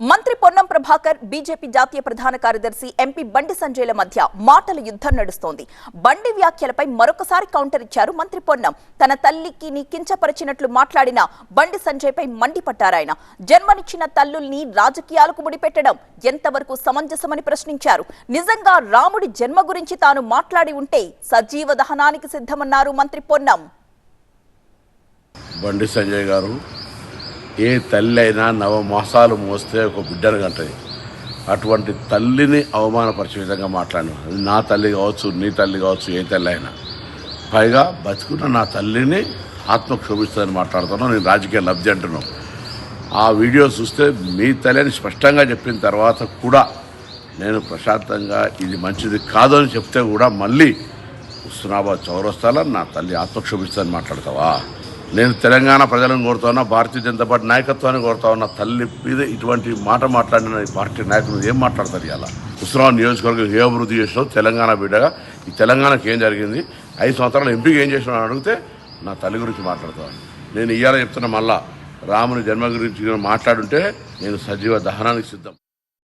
మంత్రి పొన్నం ప్రభాకర్ బీజేపీ జాతీయ ప్రధాన కార్యదర్శి ఎంపీ బండి సంజయ్ల మధ్య మాటల యుద్ధం నడుస్తోంది. బండి వ్యాఖ్యలపై మరొకసారి కౌంటర్ ఇచ్చారు మంత్రి పొన్నం. తన తల్లికి నీ కించపరిచినట్లు మాట్లాడిన బండి సంజయ్పై మండిపట్టారాయన జన్మనిచ్చిన తల్లుల్ని రాజకీయాలకు ముడిపెట్టడం ఎంతవరకు సమంజసమని ప్రశ్నించారు. నిజంగా రాముడి జన్మ గురించి తాను మాట్లాడి ఉంటే సజీవ దహనానికి సిద్ధమన్నారు మంత్రి పొన్నం. బండి సంజయ్ గారు ఏ తల్లి అయినా నవమాసాలు మోస్తే ఒక బిడ్డను కంటది అటువంటి తల్లిని అవమానపరిచే విధంగా మాట్లాడిన. అది నా తల్లి కావచ్చు నీ తల్లి కావచ్చు ఏ తల్లి అయినా. పైగా బతుకున్న నా తల్లిని ఆత్మ క్షోభిస్తుందని మాట్లాడుతున్నాను నేను రాజకీయ లబ్ధి అంటున్నాను ఆ వీడియో చూస్తే మీ తల్లిని స్పష్టంగా చెప్పిన తర్వాత కూడా నేను ప్రశాంతంగా ఇది మంచిది కాదని చెప్తే కూడా మళ్ళీ హుస్నాబాద్ చౌరస్తాలో నా తల్లి ఆత్మక్షోభిస్తుందని మాట్లాడతావా? నేను తెలంగాణ ప్రజలను కోరుతా ఉన్నా భారతీయ జనతా పార్టీ నాయకత్వాన్ని కోరుతా ఉన్న తల్లి మీద ఇటువంటి మాట మాట్లాడిన ఈ పార్టీ నాయకులు ఏం మాట్లాడతారు ఇలా హుస్నాబాద్ నియోజకవర్గం ఏ అభివృద్ధి చేసినావు తెలంగాణ బిడ్డగా ఈ తెలంగాణకి ఏం జరిగింది? ఐదు సంవత్సరాలు ఎంపిక ఏం చేసినా అడిగితే నా తల్లి గురించి మాట్లాడతాను నేను ఇవాళ చెప్తున్నా మళ్ళా రాముని జన్మ గురించి మాట్లాడుంటే నేను సజీవ దహనానికి సిద్ధం.